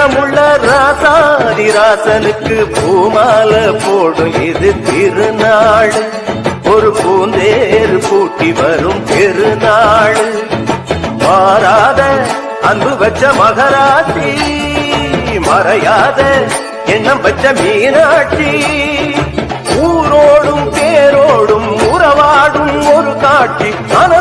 திறமுள்ள ராசாதி ராசனுக்கு பூமால போடும் இது திருநாள். ஒரு பூந்தேர் பூட்டி வரும் பெருநாள். மாறாத அன்பு வச்ச மகராசி மறையாத எண்ணம் வச்ச மீனாட்சி. ஊரோடும் பேரோடும் உறவாடும் ஒரு காட்சி மனசும்